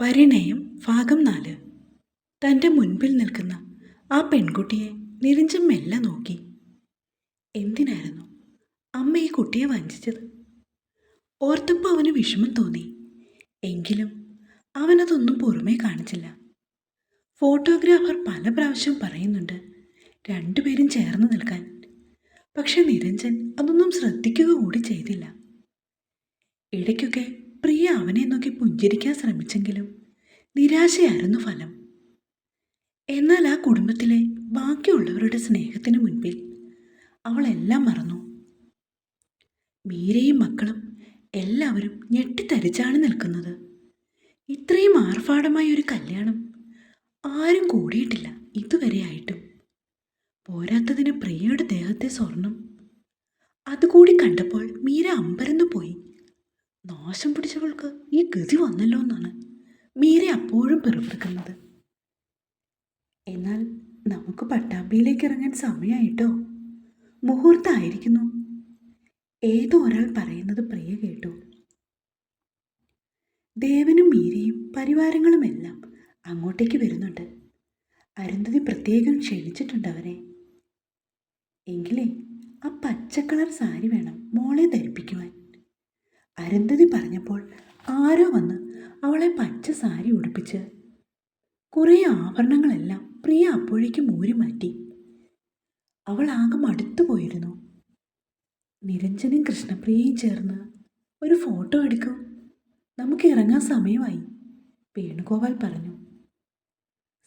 പരിണയം ഭാഗം നാല്. തന്റെ മുൻപിൽ നിൽക്കുന്ന ആ പെൺകുട്ടിയെ നിരഞ്ജൻ മെല്ലെ നോക്കി. എന്തിനായിരുന്നു അമ്മ ഈ കുട്ടിയെ വഞ്ചിച്ചത്? ഓർത്തപ്പോൾ അവന് വിഷമം തോന്നി. എങ്കിലും അവനതൊന്നും പുറമേ കാണിച്ചില്ല. ഫോട്ടോഗ്രാഫർ പല പ്രാവശ്യം പറയുന്നുണ്ട് രണ്ടുപേരും ചേർന്ന് നിൽക്കാൻ. പക്ഷെ നിരഞ്ജൻ അതൊന്നും ശ്രദ്ധിക്കുക കൂടി ചെയ്തില്ല. ഇടയ്ക്കൊക്കെ പ്രിയ അവനെ നോക്കി പുഞ്ചിരിക്കാൻ ശ്രമിച്ചെങ്കിലും നിരാശയായിരുന്നു ഫലം. എന്നാൽ ആ കുടുംബത്തിലെ ബാക്കിയുള്ളവരുടെ സ്നേഹത്തിന് മുൻപിൽ അവളെല്ലാം മറന്നു. മീരയും മക്കളും എല്ലാവരും ഞെട്ടിത്തരിച്ചാണ് നിൽക്കുന്നത്. ഇത്രയും ആർഭാടമായ ഒരു കല്യാണം ആരും കൂടിയിട്ടില്ല ഇതുവരെ ആയിട്ടും പോരാത്തതിന് പ്രിയയുടെ ദേഹത്തെ സ്വർണം അതുകൂടി കണ്ടപ്പോൾ മീര അമ്പരന്ന് പോയി നാശം പിടിച്ചവൾക്ക് ഈ ഗതി വന്നല്ലോ എന്നാണ് മീര അപ്പോഴും പിറുപിറുക്കുന്നത് എന്നാൽ നമുക്ക് പട്ടാമ്പിയിലേക്ക് ഇറങ്ങാൻ സമയമായിട്ടോ മുഹൂർത്തമായിരിക്കുന്നു ഏതോ ഒരാൾ പറയുന്നത് പ്രിയ കേട്ടു. ദേവനും മീരയും പരിവാരങ്ങളുമെല്ലാം അങ്ങോട്ടേക്ക് വരുന്നുണ്ട്. അരുന്ധതി പ്രത്യേകം ക്ഷണിച്ചിട്ടുണ്ട് അവരെ. എങ്കിലേ ആ പച്ചക്കളർ കളർ സാരി വേണം. മോളെ അരുന്ധതി പറഞ്ഞപ്പോൾ ആരോ വന്ന് അവളെ പച്ച സാരി ഉടുപ്പിച്ച് കുറേ ആഭരണങ്ങളെല്ലാം പ്രിയ അപ്പോഴേക്കും ഊരി മാറ്റി. അവൾ ആകെ മടുത്തു പോയിരുന്നു. നിരഞ്ജനും കൃഷ്ണപ്രിയയും ചേർന്ന് ഒരു ഫോട്ടോ എടുക്കും. നമുക്ക് ഇറങ്ങാൻ സമയമായി വേണുഗോപാൽ പറഞ്ഞു.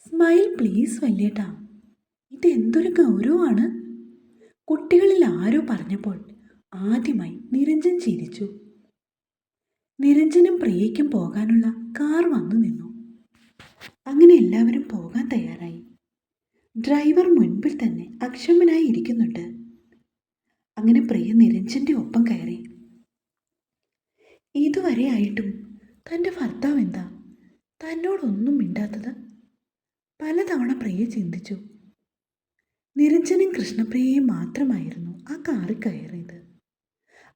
സ്മൈൽ പ്ലീസ് വല്യേട്ടാ ഇതെന്തൊരു ഗൗരവമാണ്. കുട്ടികളിൽ ആരോ പറഞ്ഞപ്പോൾ ആദ്യമായി നിരഞ്ജൻ ചിരിച്ചു. നിരഞ്ജനും പ്രിയയ്ക്കും പോകാനുള്ള കാർ വന്നു നിന്നു. അങ്ങനെ എല്ലാവരും പോകാൻ തയ്യാറായി. ഡ്രൈവർ മുൻപിൽ തന്നെ അക്ഷമനായി ഇരിക്കുന്നുണ്ട്. അങ്ങനെ പ്രിയ നിരഞ്ജന്റെ ഒപ്പം കയറി. ഇതുവരെ ആയിട്ടും തന്റെ ഭർത്താവ് എന്താ തന്നോടൊന്നും മിണ്ടാത്തത്? പലതവണ പ്രിയ ചിന്തിച്ചു. നിരഞ്ജനും കൃഷ്ണപ്രിയയും മാത്രമായിരുന്നു ആ കാറിൽ കയറിയത്.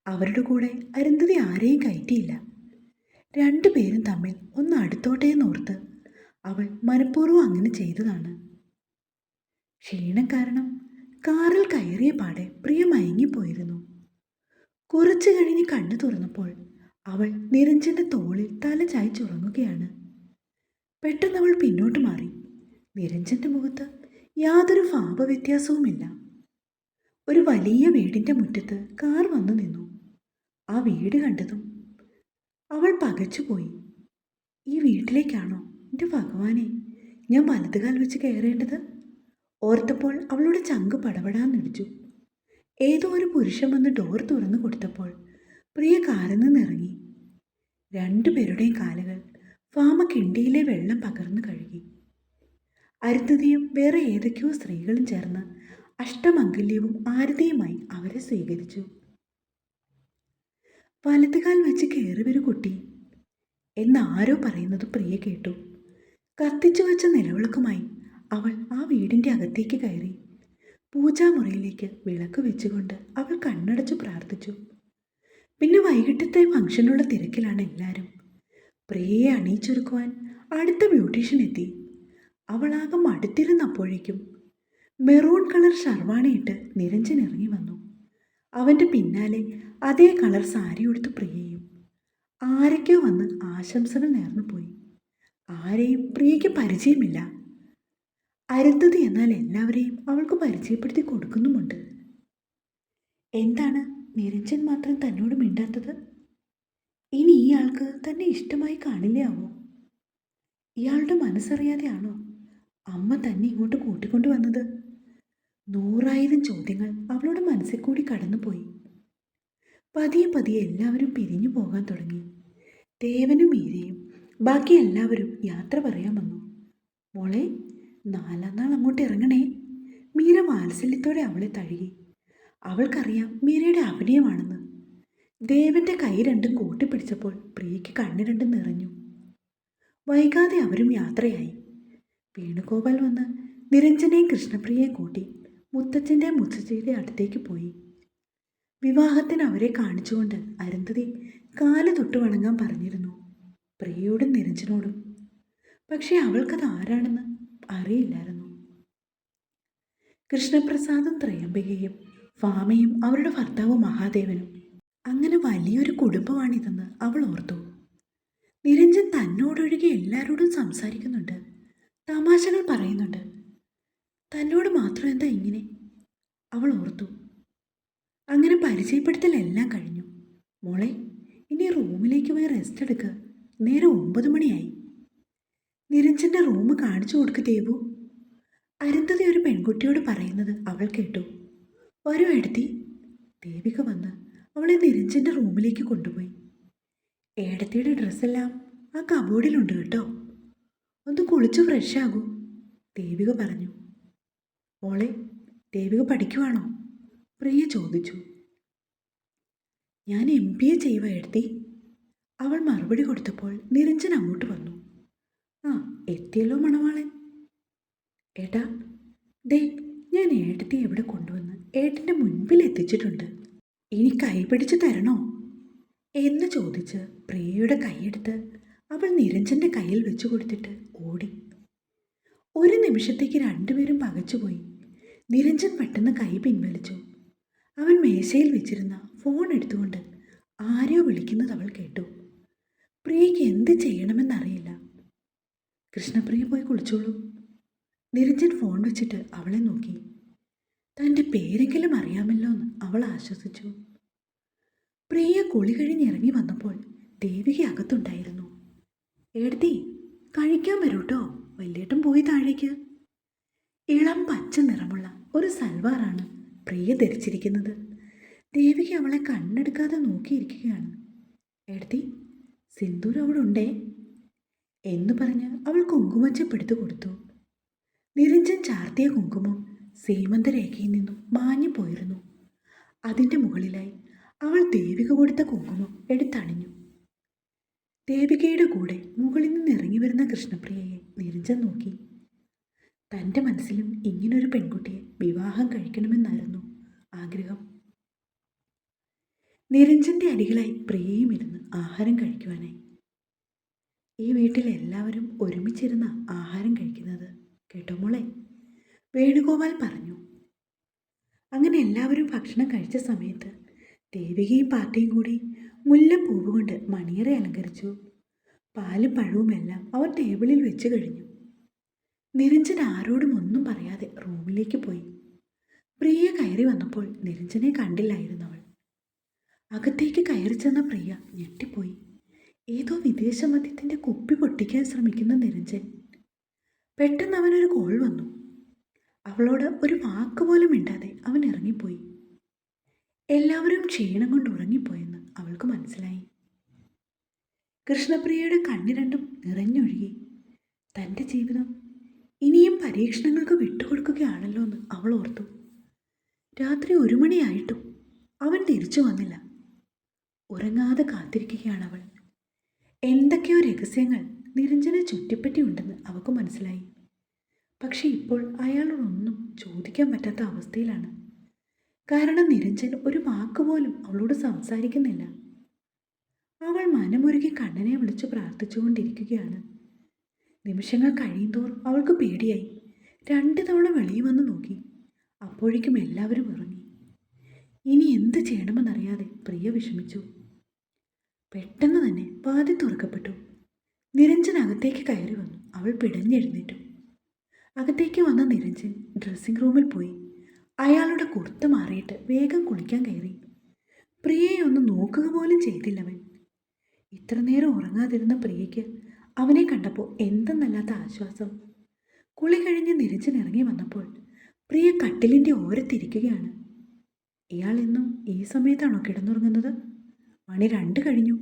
അവരുടെ കൂടെ അരുന്ധതി ആരെയും കയറ്റിയില്ല. രണ്ടുപേരും തമ്മിൽ ഒന്ന് അടുത്തോട്ടേന്നോർത്ത് അവൾ മനഃപൂർവം അങ്ങനെ ചെയ്തതാണ്. ക്ഷീണം കാരണം കാറിൽ കയറിയ പാടെ പ്രിയ മയങ്ങിപ്പോയിരുന്നു. കുറച്ചു കഴിഞ്ഞ് കണ്ണു തുറന്നപ്പോൾ അവൾ നിരഞ്ജന്റെ തോളിൽ തല ചായച്ചുറങ്ങുകയാണ് പെട്ടെന്ന് അവൾ പിന്നോട്ട് മാറി. നിരഞ്ജന്റെ മുഖത്ത് യാതൊരു ഭാവവ്യത്യാസവുമില്ല. ഒരു വലിയ വീടിന്റെ മുറ്റത്ത് കാർ വന്നു നിന്നു. ആ വീട് കണ്ടതും അവൾ പകച്ചുപോയി ഈ വീട്ടിലേക്കാണോ എന്റെ ഭഗവാനെ? ഞാൻ വലതുകാൽ വെച്ച് കയറേണ്ടത്? ഓർത്തപ്പോൾ അവളുടെ ചങ്ക് പടപടാന്നിടിച്ചു ഏതോ ഒരു പുരുഷൻ വന്ന് ഡോർ തുറന്നു കൊടുത്തപ്പോൾ പ്രിയ കാറിൽ നിന്നിറങ്ങി രണ്ടുപേരുടെയും കാലുകൾ ഫാമ കിണ്ടിയിലെ വെള്ളം പകർന്നു കഴുകി. അരുന്ധതിയും വേറെ ഏതൊക്കെയോ സ്ത്രീകളും ചേർന്ന് അഷ്ടമംഗല്യവും ആരതിയുമായി അവരെ സ്വീകരിച്ചു. വലതുകാൽ വെച്ച് കയറി വരൂ കുട്ടി. എന്നാരോ പറയുന്നത് പ്രിയ കേട്ടു. കത്തിച്ചു വെച്ച നിലവിളക്കുമായി അവൾ ആ വീടിന്റെ അകത്തേക്ക് കയറി. പൂജാമുറിയിലേക്ക് വിളക്ക് വെച്ചുകൊണ്ട് അവൾ കണ്ണടച്ചു പ്രാർത്ഥിച്ചു. പിന്നെ വൈകിട്ടത്തെ ഫംഗ്ഷനുള്ള തിരക്കിലാണ് എല്ലാവരും പ്രിയയെ അണിയിച്ചൊരുക്കുവാൻ അടുത്ത ബ്യൂട്ടീഷ്യൻ എത്തി. അവളാകെ മടുത്തിരുന്നപ്പോഴേക്കും മെറൂൺ കളർ ഷർവാണിയിട്ട് നിരഞ്ജൻ ഇറങ്ങി വന്നു. അവന്റെ പിന്നാലെ അതേ കളർ സാരി ഉടുത്ത് പ്രിയയും. ആരൊക്കെയോ വന്ന് ആശംസകൾ നേർന്നു പോയി. ആരെയും പ്രിയയ്ക്ക് പരിചയമില്ല. അരുന്ധതി എന്നാൽ എല്ലാവരെയും അവൾക്ക് പരിചയപ്പെടുത്തി കൊടുക്കുന്നുമുണ്ട്. എന്താണ് നിരഞ്ജൻ മാത്രം തന്നോട് മിണ്ടാത്തത്? ഇനി ഇയാൾക്ക് തന്നെ ഇഷ്ടമായി കാണില്ലേ ആവോ? ഇയാളുടെ മനസ്സറിയാതെയാണോ അമ്മ തന്നെ ഇങ്ങോട്ട് കൂട്ടിക്കൊണ്ടു വന്നത് നൂറായിരം ചോദ്യങ്ങൾ അവളുടെ മനസ്സിൽ കൂടി കടന്നുപോയി. പതിയെ പതിയെ എല്ലാവരും പിരിഞ്ഞു പോകാൻ തുടങ്ങി. ദേവനും മീരയും ബാക്കി എല്ലാവരും യാത്ര പറയാൻ വന്നു. മോളെ നാലാം നാൾ അങ്ങോട്ട് ഇറങ്ങണേ. മീര വാത്സല്യത്തോടെ അവളെ തഴുകി. അവൾക്കറിയാം മീരയുടെ അഭിനയമാണെന്ന്. ദേവന്റെ കൈ രണ്ടും കൂട്ടിപ്പിടിച്ചപ്പോൾ പ്രിയയ്ക്ക് കണ്ണു രണ്ടും നിറഞ്ഞു. വൈകാതെ അവരും യാത്രയായി. വേണുഗോപാൽ വന്ന് നിരഞ്ജനെയും കൃഷ്ണപ്രിയയെ കൂട്ടി. മുത്തച്ഛന്റെ മുത്തച്ഛയുടെ അടുത്തേക്ക് പോയി. വിവാഹത്തിന് അവരെ കാണിച്ചുകൊണ്ട് അരുന്ധതി കാൽ തൊട്ട് വണങ്ങാൻ പറഞ്ഞിരുന്നു. പ്രിയയോടും നിരഞ്ജനോടും. പക്ഷേ അവൾക്കത് ആരാണെന്ന് അറിയില്ലായിരുന്നു. കൃഷ്ണപ്രസാദും ത്രയംബികയും ഫാമയും അവരുടെ ഭർത്താവ് മഹാദേവനും. അങ്ങനെ വലിയൊരു കുടുംബമാണിതെന്ന് അവൾ ഓർത്തു. നിരഞ്ജൻ തന്നോടൊഴികെ എല്ലാവരോടും സംസാരിക്കുന്നുണ്ട്. തമാശകൾ പറയുന്നുണ്ട്. തന്നോട് മാത്രം എന്താ ഇങ്ങനെ? അവൾ ഓർത്തു. അങ്ങനെ പരിചയപ്പെടുത്തലെല്ലാം കഴിഞ്ഞു. മോളെ ഇനി റൂമിലേക്ക് പോയി റെസ്റ്റ് എടുക്കുക നേരെ ഒമ്പത് മണിയായി. നിരഞ്ജന്റെ റൂം കാണിച്ചു കൊടുക്ക് ദേവു അരുന്ധതി ഒരു പെൺകുട്ടിയോട് പറയുന്നത് അവൾ കേട്ടു. വരൂ എടുത്തി ദേവിക വന്ന് അവളെ നിരഞ്ജന്റെ റൂമിലേക്ക് കൊണ്ടുപോയി. ഏടത്തിയുടെ ഡ്രസ്സെല്ലാം ആ കബോർഡിലുണ്ട് കേട്ടോ. ഒന്ന് കുളിച്ച് ഫ്രഷ് ആകൂ ദേവിക പറഞ്ഞു. മോളെ ദേവിക പഠിക്കുവാണോ? പ്രിയ ചോദിച്ചു. ഞാൻ എം ബി എ ചെയ്യുക എഴുതി. അവൾ മറുപടി കൊടുത്തപ്പോൾ നിരഞ്ജൻ അങ്ങോട്ട് വന്നു. ആ എത്തിയല്ലോ മണവാളൻ. ഏട്ടാ ദേ ഞാൻ ഏട്ടത്തെ എവിടെ കൊണ്ടുവന്ന് ഏട്ടന്റെ മുൻപിൽ എത്തിച്ചിട്ടുണ്ട്. ഇനി കൈ പിടിച്ച് തരണോ? എന്ന് ചോദിച്ച് പ്രിയയുടെ കൈയെടുത്ത് അവൾ നിരഞ്ജന്റെ കയ്യിൽ വെച്ചു കൊടുത്തിട്ട് ഓടി. ഒരു നിമിഷത്തേക്ക് രണ്ടുപേരും പകച്ചുപോയി. നിരഞ്ജൻ പെട്ടെന്ന് കൈ പിൻവലിച്ചു. അവൻ മേശയിൽ വെച്ചിരുന്ന ഫോൺ എടുത്തുകൊണ്ട് ആരെയോ വിളിക്കുന്നത് അവൾ കേട്ടു. പ്രിയയ്ക്ക് എന്ത് ചെയ്യണമെന്നറിയില്ല. കൃഷ്ണപ്രിയ പോയി കുളിച്ചോളൂ. നിരഞ്ജൻ ഫോൺ വെച്ചിട്ട് അവളെ നോക്കി. തന്റെ പേരെങ്കിലും അറിയാമല്ലോ എന്ന് അവൾ ആശ്വസിച്ചു. പ്രിയ കുളി കഴിഞ്ഞിറങ്ങി വന്നപ്പോൾ ദേവിക അകത്തുണ്ടായിരുന്നു. എഴുതി കഴിക്കാൻ വരൂട്ടോ? വല്യേട്ടൻ പോയി താഴേക്ക്. ഇളം പച്ച നിറമുള്ള ഒരു സൽവാറാണ് പ്രിയ ധരിച്ചിരിക്കുന്നത്. ദേവിക അവളെ കണ്ണെടുക്കാതെ നോക്കിയിരിക്കുകയാണ്. എഴുതി സിന്ദൂർ അവിടെ ഉണ്ടേ എന്ന് പറഞ്ഞ് അവൾ കുങ്കുമച്ചപ്പെടുത്തു കൊടുത്തു. നിരഞ്ജൻ ചാർത്തിയ കുങ്കുമം സീമന്തരേഖയിൽ നിന്നും മാഞ്ഞു പോയിരുന്നു. അതിന്റെ മുകളിലായി അവൾ ദേവിക കൊടുത്ത കുങ്കുമം എടുത്തണിഞ്ഞു. ദേവികയുടെ കൂടെ മുകളിൽ നിന്ന് ഇറങ്ങി വരുന്ന കൃഷ്ണപ്രിയയെ നിരഞ്ജൻ നോക്കി. തന്റെ മനസ്സിലും ഇങ്ങനൊരു പെൺകുട്ടിയെ വിവാഹം കഴിക്കണമെന്നായിരുന്നു ആഗ്രഹം. നിരഞ്ജന്റെ അരികിലായി പ്രിയയും ഇരുന്ന് ആഹാരം കഴിക്കുവാനായി. ഈ വീട്ടിൽ എല്ലാവരും ഒരുമിച്ചിരുന്ന ആഹാരം കഴിക്കുന്നത് കേട്ടോ മോളെ? വേണുഗോപാൽ പറഞ്ഞു. അങ്ങനെ എല്ലാവരും ഭക്ഷണം കഴിച്ച സമയത്ത് ദേവികയും പാർട്ടിയും കൂടി മുല്ലപ്പൂവ് കൊണ്ട് മണിയറ അലങ്കരിച്ചു. പാലും പഴവുമെല്ലാം അവർ ടേബിളിൽ വെച്ച് കഴിഞ്ഞു. നിരഞ്ജൻ ആരോടും ഒന്നും പറയാതെ റൂമിലേക്ക് പോയി. പ്രിയ കയറി വന്നപ്പോൾ നിരഞ്ജനെ കണ്ടില്ലായിരുന്നു അവൾ. അകത്തേക്ക് കയറി ചെന്ന പ്രിയ ഞെട്ടിപ്പോയി. ഏതോ വിദേശ മദ്യത്തിന്റെ കുപ്പി പൊട്ടിക്കാൻ ശ്രമിക്കുന്ന നിരഞ്ജൻ. പെട്ടെന്ന് അവനൊരു കോൾ വന്നു. അവളോട് ഒരു വാക്ക് പോലും മിണ്ടാതെ അവൻ ഇറങ്ങിപ്പോയി. എല്ലാവരും ക്ഷീണം കൊണ്ട് ഉറങ്ങിപ്പോയെന്ന് അവൾക്ക് മനസ്സിലായി. കൃഷ്ണപ്രിയയുടെ കണ്ണിരണ്ടും നിറഞ്ഞൊഴുകി. തന്റെ ജീവിതം ഇനിയും പരീക്ഷണങ്ങൾക്ക് വിട്ടുകൊടുക്കുകയാണല്ലോ എന്ന് അവൾ ഓർത്തു. രാത്രി ഒരു മണിയായിട്ടും അവൻ തിരിച്ചു വന്നില്ല. ഉറങ്ങാതെ കാത്തിരിക്കുകയാണ് അവൾ. എന്തൊക്കെയോ രഹസ്യങ്ങൾ നിരഞ്ജന ചുറ്റിപ്പറ്റിയുണ്ടെന്ന് അവൾക്ക് മനസ്സിലായി. പക്ഷെ ഇപ്പോൾ അയാളോടൊന്നും ചോദിക്കാൻ പറ്റാത്ത അവസ്ഥയിലാണ്. കാരണം നിരഞ്ജൻ ഒരു വാക്ക് പോലും അവളോട് സംസാരിക്കുന്നില്ല. അവൾ മനമൊരുക്കി കണ്ണനെ വിളിച്ചു പ്രാർത്ഥിച്ചുകൊണ്ടിരിക്കുകയാണ്. നിമിഷങ്ങൾ കഴിയുന്തോറും അവൾക്ക് പേടിയായി. രണ്ട് തവണ വെളിയിൽ വന്ന് നോക്കി. അപ്പോഴേക്കും എല്ലാവരും ഇറങ്ങി ഇനി എന്ത് ചെയ്യണമെന്നറിയാതെ പ്രിയ വിഷമിച്ചു. പെട്ടെന്ന് തന്നെ വാതി തുറക്കപ്പെട്ടു. നിരഞ്ജൻ അകത്തേക്ക് കയറി വന്നു. അവൾ പിടഞ്ഞെഴുന്നേറ്റു. അകത്തേക്ക് വന്ന നിരഞ്ജൻ ഡ്രസ്സിംഗ് റൂമിൽ പോയി. അയാളുടെ കുർത്ത മാറിയിട്ട് വേഗം കുളിക്കാൻ കയറി. പ്രിയയെ ഒന്ന് നോക്കുക പോലും ചെയ്തില്ലവൻ. ഇത്ര നേരം ഉറങ്ങാതിരുന്ന പ്രിയയ്ക്ക് അവനെ കണ്ടപ്പോൾ എന്തെന്നല്ലാത്ത ആശ്വാസം. കുളി കഴിഞ്ഞ് നിരച്ചിനിറങ്ങി വന്നപ്പോൾ പ്രിയ കട്ടിലിന്റെ ഓരത്തിരിക്കുകയാണ് ഇയാൾ എന്നും ഈ സമയത്താണോ കിടന്നുറങ്ങുന്നത്? മണി രണ്ട് കഴിഞ്ഞു.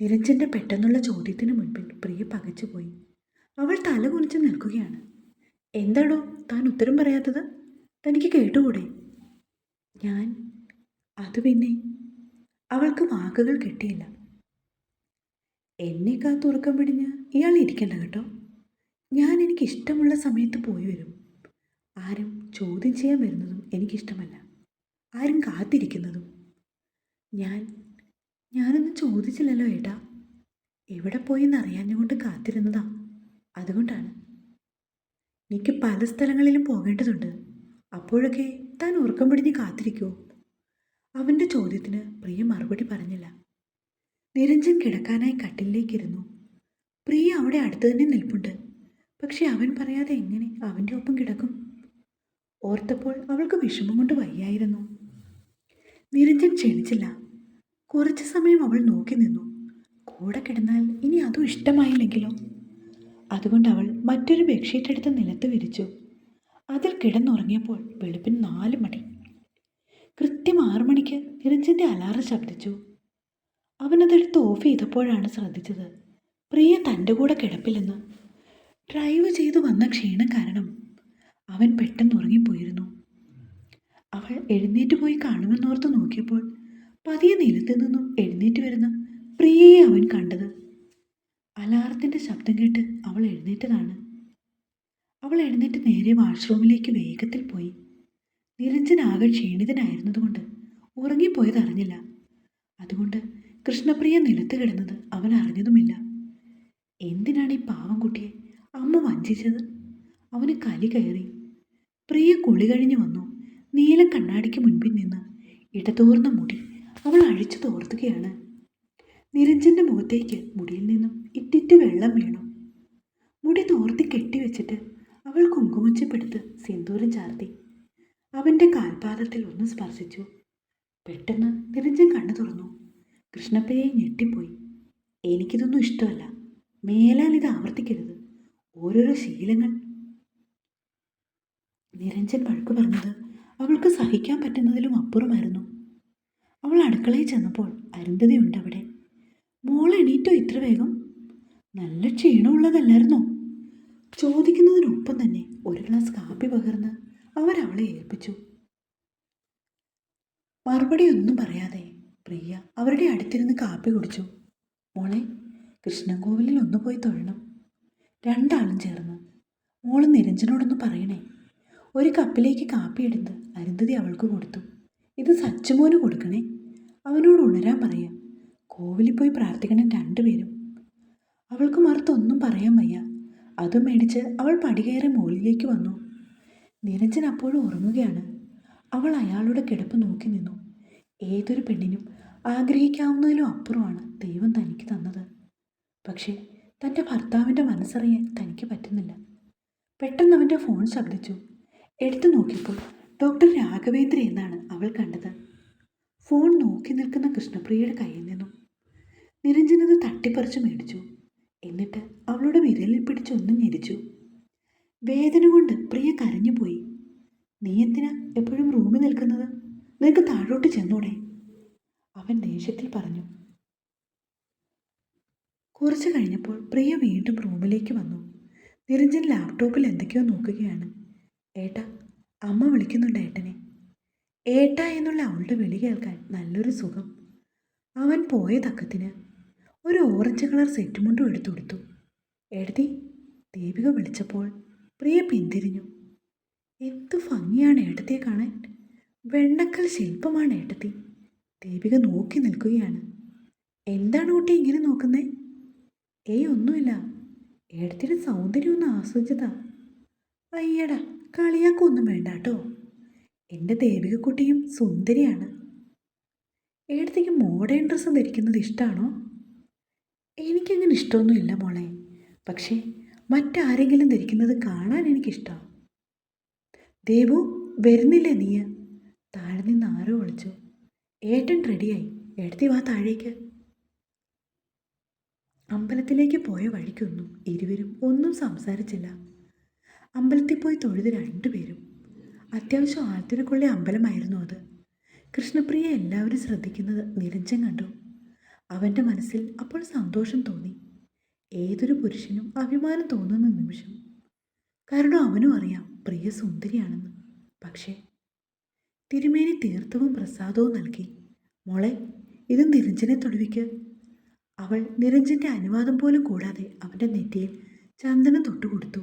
നിരഞ്ജന്റെ പെട്ടെന്നുള്ള ചോദ്യത്തിന് മുൻപിൽ പ്രിയ പകച്ചുപോയി. അവൾ തല കുനിച്ച് നിൽക്കുകയാണ്. എന്താടോ താൻ ഉത്തരം പറയാത്തത്? തനിക്ക് കേട്ടുകൂടെ? ഞാൻ? അത് പിന്നെ? അവൾക്ക് വാക്കുകൾ കിട്ടിയില്ല. എന്നെ കാത്തുറക്കം പിടിഞ്ഞ് ഇയാൾ ഇരിക്കണ്ട കേട്ടോ. ഞാൻ എനിക്ക് ഇഷ്ടമുള്ള സമയത്ത് പോയി വരും. ആരും ചോദ്യം ചെയ്യാൻ വരുന്നതും എനിക്കിഷ്ടമല്ല. ആരും കാത്തിരിക്കുന്നതും. ഞാൻ ഞാനൊന്നും ചോദിച്ചില്ലല്ലോ ഏട്ടാ. എവിടെ പോയി എന്നറിയാഞ്ഞുകൊണ്ട് കാത്തിരുന്നതാ. അതുകൊണ്ടാണ്. എനിക്ക് പല സ്ഥലങ്ങളിലും പോകേണ്ടതുണ്ട്. അപ്പോഴൊക്കെ താൻ ഉറക്കം പിടിഞ്ഞ് കാത്തിരിക്കുമോ അവന്റെ ചോദ്യത്തിന് പ്രിയ മറുപടി പറഞ്ഞില്ല. നിരഞ്ജൻ കിടക്കാനായി കട്ടിലിലേക്കിരുന്നു. പ്രിയ അവിടെ അടുത്ത് തന്നെ നിൽപ്പുണ്ട്. പക്ഷെ അവൻ പറയാതെ എങ്ങനെ അവന്റെ ഒപ്പം കിടക്കും? ഓർത്തപ്പോൾ അവൾക്ക് വിഷമം കൊണ്ട് വയ്യായിരുന്നു. നിരഞ്ജൻ ക്ഷണിച്ചില്ല. കുറച്ചു സമയം അവൾ നോക്കി നിന്നു. കൂടെ കിടന്നാൽ ഇനി അതും ഇഷ്ടമായില്ലെങ്കിലോ? അതുകൊണ്ട് അവൾ മറ്റൊരു ബെഡ്ഷീറ്റ് എടുത്ത് നിലത്ത് വിരിച്ചു. അതിൽ കിടന്നുറങ്ങിയപ്പോൾ വെളുപ്പിന് നാല് മണി. കൃത്യം ആറു മണിക്ക് നിരഞ്ജന്റെ അലാറം ശബ്ദിച്ചു. അവനതെടുത്ത് ഓഫ് ചെയ്തപ്പോഴാണ് ശ്രദ്ധിച്ചത്. പ്രിയ തന്റെ കൂടെ കിടപ്പില്ലെന്ന്. ഡ്രൈവ് ചെയ്തു വന്ന ക്ഷീണം കാരണം അവൻ പെട്ടെന്ന് ഉറങ്ങിപ്പോയിരുന്നു. അവൾ എഴുന്നേറ്റ് പോയി കാണുമെന്നോർത്ത് നോക്കിയപ്പോൾ പതിയെ നിലത്തു നിന്നും എഴുന്നേറ്റ് വരുന്ന പ്രിയയെ അവൻ കണ്ടത്. അലാറത്തിന്റെ ശബ്ദം കേട്ട് അവൾ എഴുന്നേറ്റതാണ്. അവൾ എഴുന്നേറ്റ് നേരെ വാഷ്റൂമിലേക്ക് വേഗത്തിൽ പോയി. നിരഞ്ജനാകെ ക്ഷീണിതനായിരുന്നതുകൊണ്ട് ഉറങ്ങിപ്പോയത് അറിഞ്ഞില്ല അതുകൊണ്ട് കൃഷ്ണപ്രിയ നിലത്ത് കിടന്നത് അവൻ അറിഞ്ഞതുമില്ല. എന്തിനാണ് ഈ പാവം കുട്ടിയെ അമ്മ വഞ്ചിച്ചത്? അവന് കലി കയറി. പ്രിയ കുളി കഴിഞ്ഞു വന്നു. നീല കണ്ണാടിക്ക് മുൻപിൽ നിന്ന് ഇടതോർന്ന മുടി അവൾ അഴിച്ചു തോർത്തുകയാണ്. നിരഞ്ജന്റെ മുഖത്തേക്ക് മുടിയിൽ നിന്നും ഇറ്റിറ്റ് വെള്ളം വീണു. മുടി തോർത്തി കെട്ടിവെച്ചിട്ട് അവൾ കുങ്കുമച്ചപ്പെടുത്ത് സിന്ദൂരം ചാർത്തി. അവന്റെ കാൽപാദത്തിൽ ഒന്ന് സ്പർശിച്ചു. പെട്ടെന്ന് നിരഞ്ജൻ കണ്ണു തുറന്നു. കൃഷ്ണപ്രിയയെ ഞെട്ടിപ്പോയി. എനിക്കിതൊന്നും ഇഷ്ടമല്ല. മേലാൽ ഇത് ആവർത്തിക്കരുത്. ഓരോരോ ശീലങ്ങൾ. നിരഞ്ജൻ വഴക്ക് പറഞ്ഞത് അവൾക്ക് സഹിക്കാൻ പറ്റുന്നതിലും അപ്പുറമായിരുന്നു. അവൾ അടുക്കളയിൽ ചെന്നപ്പോൾ അരുന്ധതിയുണ്ട് അവിടെ മോൾ എണീറ്റോ ഇത്ര വേഗം? നല്ല ക്ഷീണമുള്ളതല്ലായിരുന്നോ? ചോദിക്കുന്നതിനൊപ്പം തന്നെ ഒരു ഗ്ലാസ് കാപ്പി പകർന്ന് അവരവളെ ഏൽപ്പിച്ചു. മറുപടി ഒന്നും പറയാതെ പ്രിയ അവരുടെ അടുത്തിരുന്ന് കാപ്പി കുടിച്ചു. മോളെ കൃഷ്ണൻകോവിലിൽ ഒന്ന് പോയി തൊഴണം. രണ്ടാളും ചേർന്ന്. മോൾ നിരഞ്ജനോടൊന്ന് പറയണേ. ഒരു കപ്പിലേക്ക് കാപ്പി എടുത്ത് അരുന്ധതി അവൾക്ക് കൊടുത്തു. ഇത് സച്ചുമോന് കൊടുക്കണേ. അവനോട് ഉണരാൻ പറയാം. കോവിലിൽ പോയി പ്രാർത്ഥിക്കണം രണ്ടുപേരും. അവൾക്ക് മറുത്തൊന്നും പറയാൻ വയ്യ. അത് മേടിച്ച് അവൾ പടികയറി മുകളിലേക്ക് വന്നു. നിരഞ്ജൻ അപ്പോഴും ഉറങ്ങുകയാണ്. അവൾ അയാളുടെ കിടപ്പ് നോക്കി നിന്നു. ഏതൊരു പെണ്ണിനും ആഗ്രഹിക്കാവുന്നതിലും അപ്പുറമാണ് ദൈവം തനിക്ക് തന്നത്. പക്ഷേ തന്റെ ഭർത്താവിന്റെ മനസ്സറിയാൻ തനിക്ക് പറ്റുന്നില്ല. പെട്ടെന്ന് അവന്റെ ഫോൺ ശബ്ദിച്ചു. എടുത്തു നോക്കിയപ്പോൾ ഡോക്ടർ രാഘവേന്ദ്ര എന്നാണ് അവൾ കണ്ടത്. ഫോൺ നോക്കി നിൽക്കുന്ന കൃഷ്ണപ്രിയയുടെ കയ്യിൽ നിന്നും നിരഞ്ജനത് തട്ടിപ്പറിച്ചു മേടിച്ചു. എന്നിട്ട് അവളുടെ വിരലിൽ പിടിച്ചൊന്നും ഞെരിച്ചു. വേദന കൊണ്ട് പ്രിയ കരഞ്ഞുപോയി. നീ എന്തിനാ എപ്പോഴും റൂമിൽ നിൽക്കുന്നത്? നിനക്ക് താഴോട്ട് ചെന്നൂടെ? അവൻ ദേഷ്യത്തിൽ പറഞ്ഞു. കുറച്ചു കഴിഞ്ഞപ്പോൾ പ്രിയ വീണ്ടും റൂമിലേക്ക് വന്നു. നിരഞ്ജൻ ലാപ്ടോപ്പിൽ എന്തൊക്കെയോ നോക്കുകയാണ്. ഏട്ടാ അമ്മ വിളിക്കുന്നുണ്ട് ഏട്ടനെ. ഏട്ടാ എന്നുള്ള അവളുടെ വിളി കേൾക്കാൻ നല്ലൊരു സുഖം. അവൻ പോയ തക്കത്തിന് ഒരു ഓറഞ്ച് കളർ സെറ്റ് മുണ്ടും എടുത്തു കൊടുത്തു. എഴുതി ദേവിക വിളിച്ചപ്പോൾ പ്രിയ പിന്തിരിഞ്ഞു. എന്ത് ഭംഗിയാണ് ഏട്ടത്തിയെ കാണാൻ. വെണ്ണക്കൽ ശില്പമാണ് ഏട്ടത്തി. ദേവിക നോക്കി നിൽക്കുകയാണ്. എന്താണ് കുട്ടി ഇങ്ങനെ നോക്കുന്നത് ഏയ് ഒന്നുമില്ല. ഏടത്തിയുടെ സൗന്ദര്യം ഒന്ന് ആസ്വദിച്ചതാ. അയ്യടാ കളിയാക്കൊന്നും വേണ്ട കേട്ടോ എന്റെ ദേവികക്കുട്ടിയും സുന്ദരിയാണ്. ഏടത്തേക്ക് മോഡേൺ ഡ്രസ്സ് ധരിക്കുന്നത് ഇഷ്ടമാണോ എനിക്കങ്ങനെ ഇഷ്ടമൊന്നുമില്ല മോളെ. പക്ഷേ മറ്റാരെങ്കിലും ധരിക്കുന്നത് കാണാൻ എനിക്കിഷ്ടമാണ് ദേവു വരുന്നില്ലേ നീ താഴെ നിന്ന് ആരോ വിളിച്ചു. ഏട്ടൻ റെഡിയായി. എടുത്തി വാ താഴേക്ക്. അമ്പലത്തിലേക്ക് പോയ വഴിക്കൊന്നും ഇരുവരും ഒന്നും സംസാരിച്ചില്ല. അമ്പലത്തിൽ പോയി തൊഴുത് രണ്ടുപേരും. അത്യാവശ്യം ആൾത്തിരക്കുള്ള അമ്പലമായിരുന്നു അത്. കൃഷ്ണപ്രിയ എല്ലാവരും ശ്രദ്ധിക്കുന്നത് നിരഞ്ജൻ കണ്ടു. അവന്റെ മനസ്സിൽ അപ്പോൾ സന്തോഷം തോന്നി. ഏതൊരു പുരുഷനും അഭിമാനം തോന്നുന്ന നിമിഷം. കാരണം അവനും അറിയാം പ്രിയ സുന്ദരിയാണെന്ന്. പക്ഷേ തിരുമേനി തീർത്ഥവും പ്രസാദവും നൽകി. മോളെ ഇത് നിരഞ്ജനെ തൊടുവിക്ക്. അവൾ നിരഞ്ജന്റെ അനുവാദം പോലും കൂടാതെ അവന്റെ നെറ്റിയിൽ ചന്ദനം തൊട്ടുകൊടുത്തു.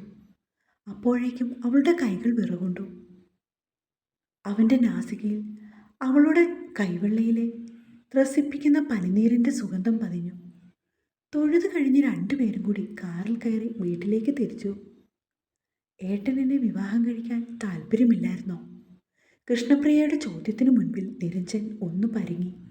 അപ്പോഴേക്കും അവളുടെ കൈകൾ വിറകൊണ്ടു. അവന്റെ നാസികയിൽ അവളുടെ കൈവെള്ളയിലെ ത്രസിപ്പിക്കുന്ന പനിനീരിന്റെ സുഗന്ധം പതിഞ്ഞു. തൊഴുത് കഴിഞ്ഞ് രണ്ടുപേരും കൂടി കാറിൽ കയറി വീട്ടിലേക്ക് തിരിച്ചു. ഏട്ടൻ എന്നെ വിവാഹം കഴിക്കാൻ താല്പര്യമില്ലായിരുന്നോ കൃഷ്ണപ്രിയയുടെ ചോദ്യത്തിനു മുൻപിൽ നിരഞ്ജൻ ഒന്ന് പരിങ്ങി.